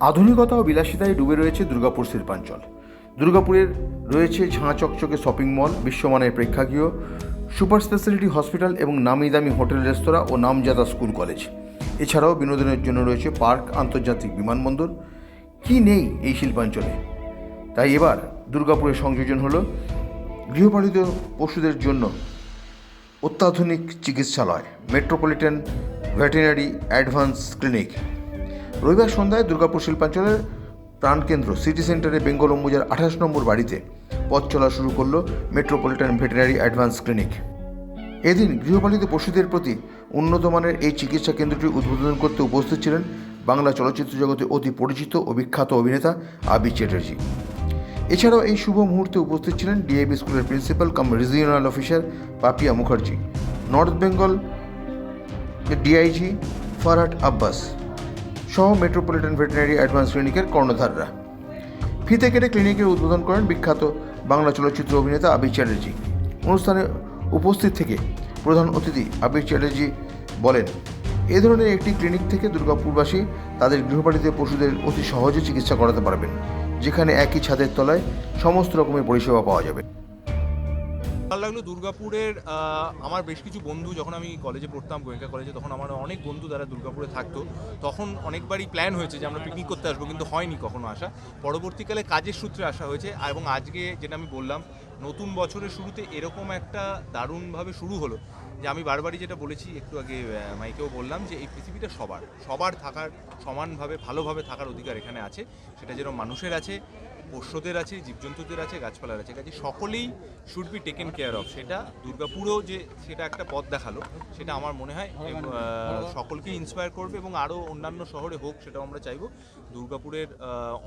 আধুনিকতা ও বিলাসিতায় ডুবে রয়েছে দুর্গাপুর শিল্পাঞ্চল। দুর্গাপুরের রয়েছে ঝাঁ চকচকে শপিং মল, বিশ্বমানের প্রেক্ষাগৃহ, সুপার স্পেশালিটি হসপিটাল এবং নামি দামি হোটেল, রেস্তোরাঁ ও নামজাদা স্কুল কলেজ। এছাড়াও বিনোদনের জন্য রয়েছে পার্ক, আন্তর্জাতিক বিমানবন্দর। কি নেই এই শিল্পাঞ্চলে? তাই এবার দুর্গাপুরের সংযোজন হলো গৃহপালিত পশুদের জন্য অত্যাধুনিক চিকিৎসালয়, মেট্রোপলিটন ভেটেরিনারি অ্যাডভান্স ক্লিনিক। রবিবার সন্ধ্যায় দুর্গাপুর শিল্পাঞ্চলের প্রাণকেন্দ্র সিটি সেন্টারে বেঙ্গল অম্বুজার আঠাশ নম্বর বাড়িতে পথ চলা শুরু করল মেট্রোপলিটন ভেটেরিনারি অ্যাডভান্স ক্লিনিক। এদিন গৃহপালিত পশুদের প্রতি উন্নত মানের এই চিকিৎসা কেন্দ্রটি উদ্বোধন করতে উপস্থিত ছিলেন বাংলা চলচ্চিত্র জগতে অতি পরিচিত ও বিখ্যাত অভিনেতা আবি চ্যাটার্জি। এছাড়াও এই শুভ মুহূর্তে উপস্থিত ছিলেন ডিএবি স্কুলের principal cum regional officer Papiya Mukherjee, North Bengal DIG Farhat Abbas. সহ মেট্রোপলিটন ভেটেরিনারি অ্যাডভান্স ক্লিনিকের কর্ণধাররা। ফিতে কেটে ক্লিনিকের উদ্বোধন করেন বিখ্যাত বাংলা চলচ্চিত্র অভিনেতা আবির চ্যাটার্জি। অনুষ্ঠানে উপস্থিত থেকে প্রধান অতিথি আবির চ্যাটার্জি বলেন, এ ধরনের একটি ক্লিনিক থেকে দুর্গাপুরবাসী তাদের গৃহপালিত পশুদের অতি সহজে চিকিৎসা করাতে পারবেন, যেখানে একই ছাদের তলায় সমস্ত রকমের পরিষেবা পাওয়া যাবে। ভালো লাগল দুর্গাপুরের আমার বেশ কিছু বন্ধু যখন আমি কলেজে পড়তাম গোয়েঙ্কা কলেজে তখন আমার অনেক বন্ধু যারা দুর্গাপুরে থাকতো, তখন অনেকবারই প্ল্যান হয়েছে যে আমরা পিকনিক করতে আসব, কিন্তু হয়নি কখনো আসা। পরবর্তীকালে কাজের সূত্রে আসা হয়েছে, এবং আজকে যেটা আমি বললাম, নতুন বছরের শুরুতে এরকম একটা দারুণভাবে শুরু হলো যে আমি বারবারই যেটা বলেছি, একটু আগে মাইকেও বললাম যে এই পৃথিবীটা সবার সবার থাকার সমানভাবে, ভালোভাবে থাকার অধিকার এখানে আছে, সেটা যেরকম মানুষের আছে পোষ্যদের আছে জীবজন্তুদের আছে গাছপালার আছে কাজে সকলেই should be taken care of সেটা দুর্গাপুরেও যে সেটা একটা পথ দেখাল সেটা আমার মনে হয় সকলকে ইন্সপায়ার করবে এবং আরও অন্যান্য শহরে হোক সেটাও আমরা চাইব। দুর্গাপুরের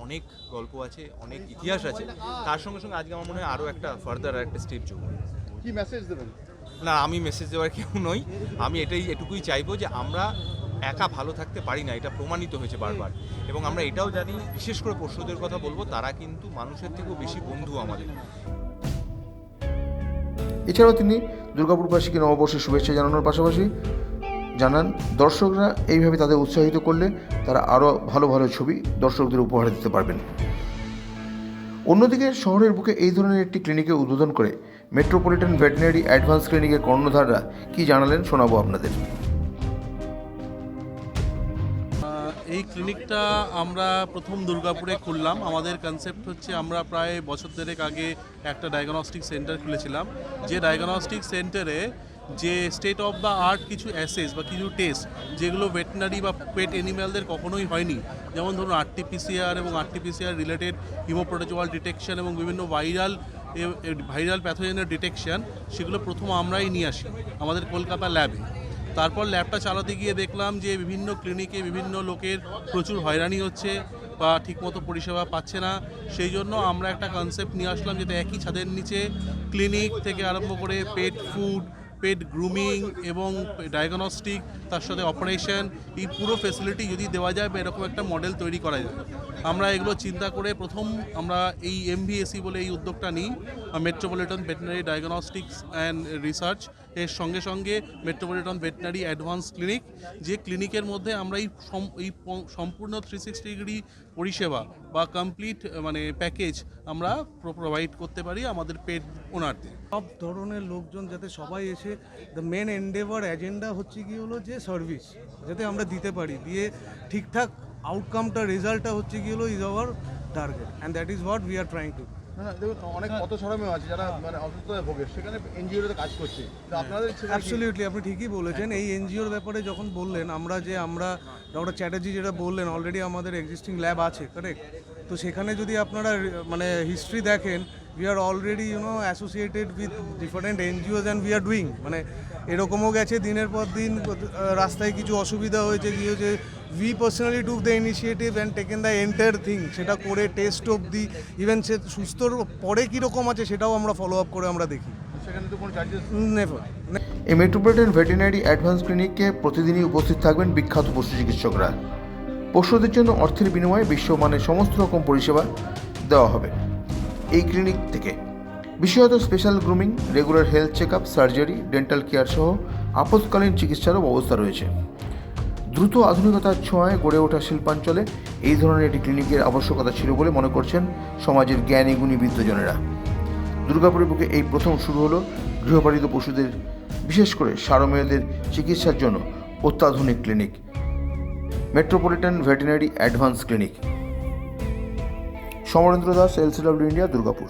অনেক গল্প আছে অনেক ইতিহাস আছে। তার সঙ্গে সঙ্গে আজকে আমার মনে হয় আরও একটা ফার্দার একটা স্টেপ যোগ কি মেসেজ দেবেন? না আমি মেসেজ দেওয়ার কেউ নই। আমি এটাই এটুকুই চাইব যে আমরা একা ভালো থাকতে পারি না এটা প্রমাণিত হয়েছে বারবার। এবং আমরা এটাও জানি বিশেষ করে পশুদের কথা বলব তারা কিন্তু মানুষের থেকেও বেশি বন্ধু আমাদের। এছাড়াও তিনি দুর্গাপুরবাসীকে নববর্ষের শুভেচ্ছা জানানোর পাশাপাশি জানান দর্শকরা এইভাবে তাদের উৎসাহিত করলে তারা আরও ভালো ভালো ছবি দর্শকদের উপহার দিতে পারবেন। অন্যদিকে শহরের বুকে এই ধরনের একটি ক্লিনিকের উদ্বোধন করে মেট্রোপলিটন ভেটেরিনারি অ্যাডভান্স ক্লিনিকের কর্ণধাররা কি জানালেন শোনাবো আপনাদের। এই ক্লিনিকটা আমরা প্রথম দুর্গাপুরে খুললাম। আমাদের কনসেপ্ট হচ্ছে আমরা প্রায় বছর দেড়েক আগে একটা ডায়াগনস্টিক সেন্টার খুলেছিলাম। যে ডায়াগনস্টিক সেন্টারে যে স্টেট অফ দ্য আর্ট কিছু অ্যাসেস বা কিছু টেস্ট যেগুলো ভেটেনারি বা পেট অ্যানিম্যালদের কখনোই হয়নি, যেমন ধরুন আরটিপিসিআর এবং আরটিপিসিআর রিলেটেড হিমোপ্রোটোজোয়াল ডিটেকশন এবং বিভিন্ন ভাইরাল ভাইরাল প্যাথোজেনের ডিটেকশন সেগুলো প্রথম আমরাই নিয়ে আসি আমাদের কলকাতা ল্যাবে তারপর ল্যাবটা চালাতে গিয়ে দেখলাম যে বিভিন্ন ক্লিনিকে বিভিন্ন লোকের প্রচুর হয়রানি হচ্ছে বা ঠিকমতো পরিষেবা পাচ্ছে না। সেই জন্য আমরা একটা কনসেপ্ট নিয়ে আসলাম যেটা একই ছাদের নিচে ক্লিনিক থেকে আরম্ভ করে পেট ফুড পেট গ্রুমিং এবং ডায়াগনস্টিক তার সাথে অপারেশন এই পুরো ফেসিলিটি যদি দেওয়া যায় বা এরকম একটা মডেল তৈরি করা যায়। আমরা এগুলো চিন্তা করে প্রথম আমরা এই এমভিএসি বলে এই উদ্যোগটা নিই metropolitan veterinary diagnostics and research এর সঙ্গে সঙ্গে মেট্রোপলিটন ভেটেনারি অ্যাডভান্স ক্লিনিক যে ক্লিনিকের মধ্যে আমরা এই এই সম্পূর্ণ থ্রি সিক্সটি ডিগ্রি পরিষেবা বা কমপ্লিট মানে প্যাকেজ আমরা প্রোভাইড করতে পারি আমাদের পেট ওনারদের সব ধরনের লোকজন যাতে সবাই এসে দ্য মেন এন্ডেভার এজেন্ডা হচ্ছে কি হলো যে সার্ভিস যাতে আমরা দিতে পারি। দিয়ে ঠিকঠাক আউটকামটা রেজাল্টটা হচ্ছে কি হলো is our target and that is what we are trying to দেখুন অনেক পথ সরমেও আছে যারা মানে অসুস্থতায় ভোগে সেখানে এনজিওতে কাজ করছে। তো আপনাদের অ্যাবসলিউটলি আপনি ঠিকই বলেছেন। এই এনজিওর ব্যাপারে যখন বললেন আমরা যে আমরা ডক্টর চ্যাটার্জি যেটা বললেন অলরেডি আমাদের এক্সিস্টিং ল্যাব আছে কারেক্ট তো সেখানে যদি আপনারা মানে হিস্ট্রি দেখেন we are already you know associated with different NGOs and we are doing মানে এরকমও গেছে দিনের পর দিন রাস্তায় কিছু অসুবিধা হয়েছে কি হয়েছে we personally took the initiative and taken the entire thing সেটা করে টেস্ট অবধি ইভেন সে সুস্থর পরে কীরকম আছে সেটাও আমরা ফলো আপ করে আমরা দেখি। এই মেট্রোপলিটন ভেটেরিনারি অ্যাডভান্স ক্লিনিকে প্রতিদিনই উপস্থিত থাকবেন বিখ্যাত পশু চিকিৎসকরা। পশুদের জন্য অর্থের বিনিময়ে বিশ্বমানের সমস্ত রকম পরিষেবা দেওয়া হবে এই ক্লিনিক থেকে। বিশেষত special grooming regular health check up surgery dental care সহ আপৎকালীন চিকিৎসারও ব্যবস্থা রয়েছে। দ্রুত আধুনিকতার ছোঁয়ায় গড়ে ওঠা শিল্পাঞ্চলে এই ধরনের একটি ক্লিনিকের আবশ্যকতা ছিল বলে মনে করছেন সমাজের জ্ঞানী গুণী বৃদ্ধজনেরা। দুর্গাপুরের বুকে এই প্রথম শুরু হলো গৃহপালিত পশুদের, বিশেষ করে সারমেয়দের চিকিৎসার জন্য অত্যাধুনিক clinic, metropolitan veterinary advance clinic. Samarendra Das, LCW India, Durgapur.